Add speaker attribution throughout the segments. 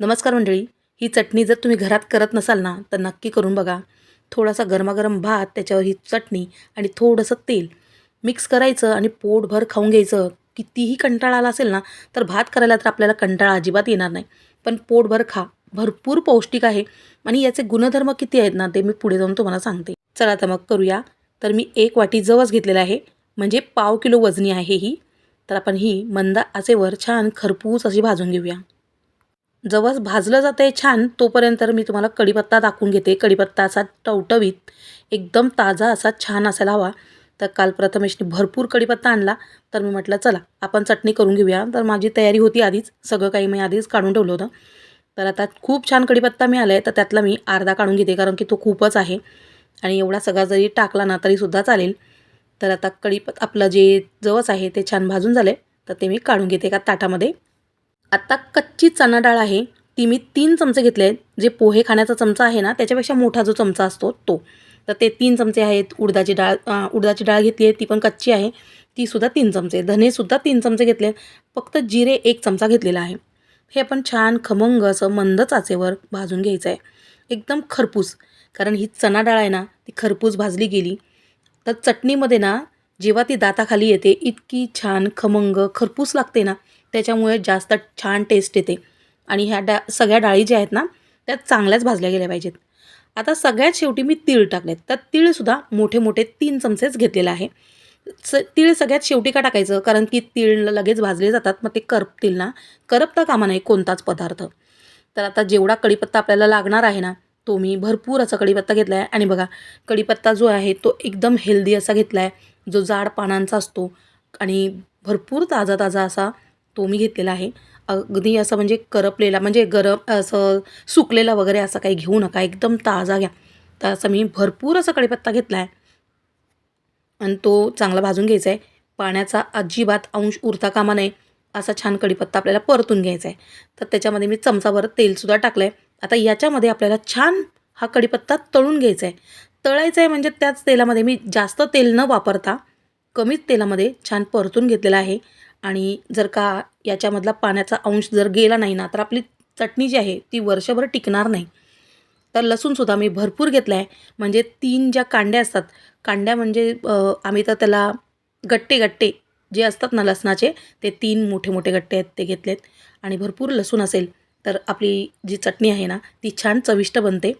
Speaker 1: नमस्कार मंडळी ही चटणी जर तुम्ही घरात करत नसाल ना तर नक्की करून बघा. थोडासा गरमागरम भात त्याच्यावर ही चटणी आणि थोडंसं तेल मिक्स करायचं आणि पोटभर खाऊन घ्यायचं. कितीही कंटाळा आला असेल ना तर भात करायला तर आपल्याला कंटाळा अजिबात येणार नाही. पण पोटभर खा. भरपूर पौष्टिक आहे आणि याचे गुणधर्म किती आहेत ना ते मी पुढे जाऊन तुम्हाला सांगते. चला तर मग करूया. तर मी एक वाटी जवस घेतलेला आहे. म्हणजे पाव किलो वजनी आहे ही. तर आपण ही मंद आचेवर छान खरपूस अशी भाजून घेऊया. जवस भाजलं जातं आहे छान तोपर्यंत मी तुम्हाला कढीपत्ता दाखवून घेते. कढीपत्ता असा टवटवीत एकदम ताजा असा छान असायला हवा. तर काल प्रथमेशने भरपूर कढीपत्ता आणला तर मी म्हटलं चला आपण चटणी करून घेऊया. तर माझी तयारी होती आधीच सगळं काही मी आधीच काढून ठेवलं होतं. तर आता खूप छान कढीपत्ता मिळाला आहे तर त्यातला मी अर्धा काढून घेते कारण की तो खूपच आहे. आणि एवढा सगळा जरी टाकला ना तरीसुद्धा चालेल. तर आता कढीपत आपलं जे जवस आहे ते छान भाजून झालं आहे तर ते मी काढून घेते एका ताटामध्ये. आत्ता कच्ची चणा डाळ आहे ती मी तीन चमचे घेतले आहेत. जे पोहे खाण्याचा चमचा आहे ना त्याच्यापेक्षा मोठा जो चमचा असतो तो. तर ते तीन चमचे आहेत. उडदाची डाळ उडदाची डाळ घेतली आहे ती पण कच्ची आहे. तीसुद्धा तीन चमचे धनेसुद्धा तीन चमचे घेतले फक्त जिरे एक चमचा घेतलेला आहे. हे आपण छान खमंग असं मंद चाचेवर भाजून घ्यायचं आहे एकदम खरपूस. कारण ही चणा डाळ आहे ना ती खरपूस भाजली गेली. तर चटणीमध्ये ना जेव्हा ती दाताखाली येते इतकी छान खमंग खरपूस लागते ना त्याच्यामुळे जास्त छान टेस्ट येते. आणि ह्या डा सगळ्या डाळी ज्या आहेत ना त्या चांगल्याच भाजल्या गेल्या पाहिजेत. आता सगळ्यात शेवटी मी तीळ टाकलेत. तर तीळसुद्धा मोठे मोठे तीन चमचेच घेतलेलं आहे. स तीळ सगळ्यात शेवटी का टाकायचं? कारण की तीळ लगेच भाजले जातात. मग ते करपतील ना करपता कामा नाही कोणताच पदार्थ. तर आता जेवढा कढीपत्ता आपल्याला लागणार आहे ना तो मी भरपूर असा कढीपत्ता घेतला आहे आणि बघा कढीपत्ता जो आहे तो एकदम हेल्दी असा घेतला आहे जो जाड पानांचा असतो. आणि भरपूर ताजा ताजा असा तो मी घेतलेला आहे. अगदी असं म्हणजे करपलेला म्हणजे गरम असं सुकलेला वगैरे असं काही घेऊ नका एकदम ताजा घ्या. तर असं मी भरपूर असा कढीपत्ता घेतला आहे आणि तो चांगला भाजून घ्यायचा आहे पाण्याचा अजिबात अंश उरता कामा नये असा छान कढीपत्ता आपल्याला परतून घ्यायचा आहे तर त्याच्यामध्ये मी चमचाभर तेलसुद्धा टाकलं आहे आता याच्यामध्ये आपल्याला छान हा कढीपत्ता तळून घ्यायचा आहे तळायचं आहे म्हणजे त्याच तेलामध्ये मी जास्त तेल न वापरता कमीच तेलामध्ये छान परतून घेतलेला आहे. आणि जर का याच्यामधला पाण्याचा अंश जर गेला नाही ना तर आपली चटणी जी आहे ती वर्षभर टिकणार नाही. तर लसूणसुद्धा मी भरपूर घेतला आहे म्हणजे तीन ज्या कांड्या असतात कांड्या म्हणजे आम्ही तर त्याला गट्टे गट्टे जे असतात ना लसणाचे ते तीन मोठे मोठे गट्टे आहेत ते घेतलेत. आणि भरपूर लसूण असेल तर आपली जी चटणी आहे ना ती छान चविष्ट बनते.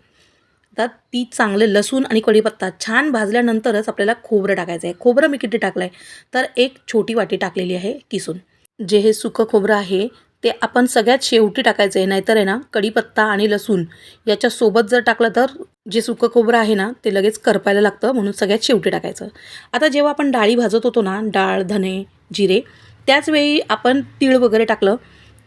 Speaker 1: आता ती चांगले लसूण आणि कढीपत्ता छान भाजल्यानंतरच आपल्याला खोबरं टाकायचं आहे. खोबरं मी किती टाकलं आहे तर एक छोटी वाटी टाकलेली आहे किसून. जे हे सुकं खोबरं आहे ते आपण सगळ्यात शेवटी टाकायचं आहे. नाहीतर आहे ना कढीपत्ता आणि लसूण याच्यासोबत जर टाकलं तर जे सुकं खोबरं आहे ना ते लगेच करपायला लागतं. म्हणून सगळ्यात शेवटी टाकायचं. आता जेव्हा आपण डाळी भाजत होतो ना डाळ धने जिरे त्याचवेळी आपण तीळ वगैरे टाकलं.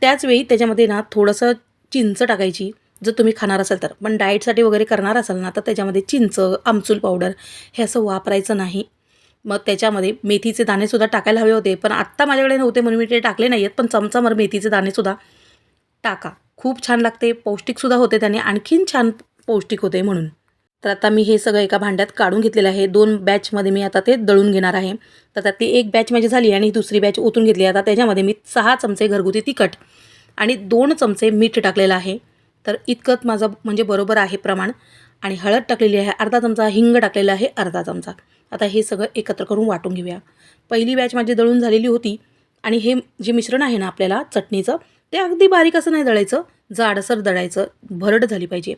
Speaker 1: त्याचवेळी त्याच्यामध्ये ना थोडंसं चिंच टाकायची. जर तुम्ही खाणार असाल तर. पण डाएटसाठी वगैरे करणार असाल ना तर त्याच्यामध्ये चिंच आमचूल पावडर हे असं वापरायचं नाही. मग त्याच्यामध्ये मेथीचे दाणेसुद्धा टाकायला हवे होते. पण आत्ता माझ्याकडे नव्हते म्हणून मी ते टाकले नाही आहेत पण चमचामर मेथीचे दाणेसुद्धा टाका. खूप छान लागते. पौष्टिकसुद्धा होते त्याने. आणखीन छान पौष्टिक होते म्हणून. तर आता मी हे सगळं एका भांड्यात काढून घेतलेलं आहे. दोन बॅचमध्ये मी आता ते दळून घेणार आहे. तर त्यातली एक बॅच माझी झाली आणि दुसरी बॅच ओतून घेतली आता त्याच्यामध्ये मी सहा चमचे घरगुती तिखट आणि दोन चमचे मीठ टाकलेलं आहे. तर इतकंच माझं म्हणजे बरोबर आहे प्रमाण. आणि हळद टाकलेली आहे अर्धा चमचा हिंग टाकलेला आहे अर्धा चमचा. आता हे सगळं एकत्र करून वाटून घेऊया. पहिली बॅच माझी दळून झालेली होती आणि हे जे मिश्रण आहे ना आपल्याला चटणीचं ते अगदी बारीक असं नाही दळायचं जाडसर दळायचं भरड झाली पाहिजे.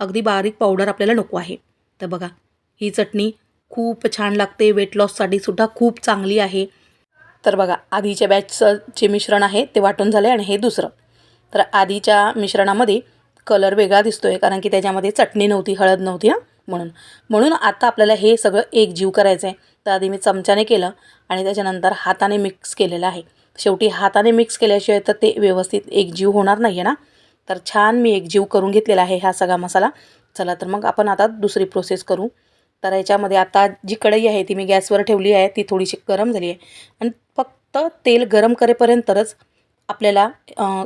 Speaker 1: अगदी बारीक पावडर आपल्याला नको आहे. तर बघा ही चटणी खूप छान लागते वेट लॉससाठी सुद्धा खूप चांगली आहे. तर बघा आधीच्या बॅचचं जे मिश्रण आहे ते वाटून झालं आहे आणि हे दुसरं. तर आधीच्या मिश्रणामध्ये कलर वेगळा दिसतो आहे कारण की त्याच्यामध्ये चटणी नव्हती हळद नव्हती ना म्हणून म्हणून आता आपल्याला हे सगळं एकजीव करायचं आहे तर आधी मी चमच्याने केलं आणि त्याच्यानंतर हाताने मिक्स केलेलं आहे. शेवटी हाताने मिक्स केल्याशिवाय तर ते व्यवस्थित एकजीव होणार नाही आहे ना? तर छान मी एकजीव करून घेतलेला आहे हा सगळा मसाला. चला तर मग आपण आता दुसरी प्रोसेस करू. तर याच्यामध्ये आता जी कढई आहे ती मी गॅसवर ठेवली आहे ती थोडीशी गरम झाली आहे. आणि फक्त तेल गरम करेपर्यंतच आपल्याला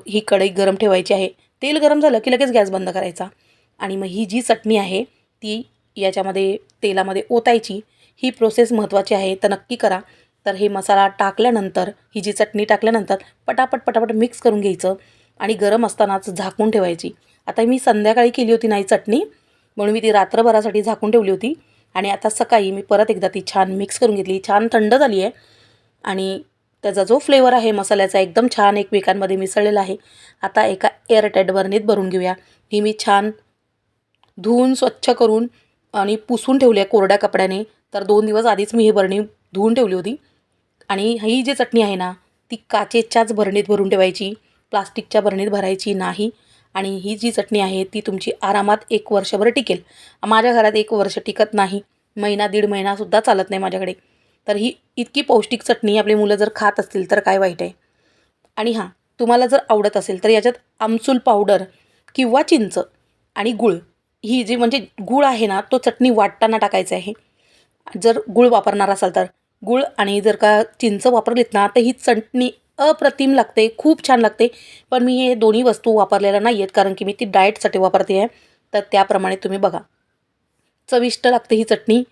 Speaker 1: ही कढई गरम ठेवायची आहे. तेल गरम झालं की लगेच गॅस बंद करायचा. आणि मग ही जी चटणी आहे ती याच्यामध्ये तेलामध्ये ओतायची. ही प्रोसेस महत्त्वाची आहे तर नक्की करा. तर हे मसाला टाकल्यानंतर ही जी चटणी टाकल्यानंतर पटापट पटापट मिक्स करून घ्यायचं. आणि गरम असतानाच झाकून ठेवायची. आता मी संध्याकाळी केली होती नाही चटणी म्हणून मी ती रात्रभरासाठी झाकून ठेवली होती. आणि आता सकाळी मी परत एकदा ती छान मिक्स करून घेतली. छान थंड झाली आहे. आणि त्याचा जो फ्लेवर आहे मसाल्याचा एकदम छान एकमेकांमध्ये मिसळलेला आहे. आता एका एअरटाईट बरणीत भरून घेऊया. ही मी छान धुवून स्वच्छ करून आणि पुसून ठेवली आहे कोरड्या कपड्याने. तर दोन दिवस आधीच मी ही बरणी धुवून ठेवली होती. आणि ही जी चटणी आहे ना ती काचेच्याच भरणीत भरून ठेवायची. प्लास्टिकच्या बरणीत भरायची नाही. आणि ही जी चटणी आहे ती तुमची आरामात एक वर्षभर टिकेल. माझ्या घरात एक वर्ष टिकत नाही. महिना दीड महिनासुद्धा चालत नाही माझ्याकडे. तर ही इतकी पौष्टिक चटणी आपली मुलं जर खात असतील तर काय वाईट आहे? आणि हां तुम्हाला जर आवडत असेल तर याच्यात आमसूल पावडर किंवा चिंच आणि गुळ ही जी म्हणजे गुळ आहे ना तो चटणी वाटताना टाकायचा आहे. जर गुळ वापरणार असाल तर गुळ आणि जर का चिंच वापरलीत ना तर ही चटणी अप्रतिम लागते खूप छान लागते. पण मी हे दोन्ही वस्तू वापरलेल्या नाही आहेत कारण की मी ती डाएटसाठी वापरते आहे. तर त्याप्रमाणे तुम्ही बघा. चविष्ट लागते ही चटणी.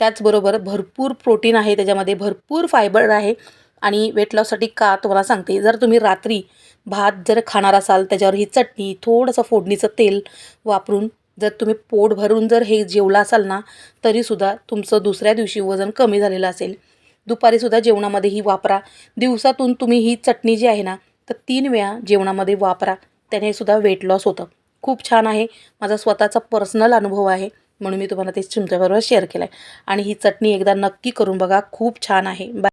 Speaker 1: त्याचबरोबर भरपूर प्रोटीन आहे त्याच्यामध्ये भरपूर फायबर आहे. आणि वेट लॉससाठी का तुम्हाला सांगते जर तुम्ही रात्री भात जर खाणार असाल त्याच्यावर ही चटणी थोडंसं फोडणीचं तेल वापरून जर तुम्ही पोट भरून जर हे जेवला असाल ना तरीसुद्धा तुमचं दुसऱ्या दिवशी वजन कमी झालेलं असेल. दुपारीसुद्धा जेवणामध्ये ही वापरा. दिवसातून तुम्ही ही चटणी जी आहे ना तर तीन वेळा जेवणामध्ये वापरा. त्याने सुद्धा वेट लॉस होतं. खूप छान आहे. माझा स्वतःचा पर्सनल अनुभव आहे. म्हणून मी तुम्हाला ते तुमच्याबरोबर शेअर केलं आहे आणि ही चटणी एकदा नक्की करून बघा खूप छान आहे. बाय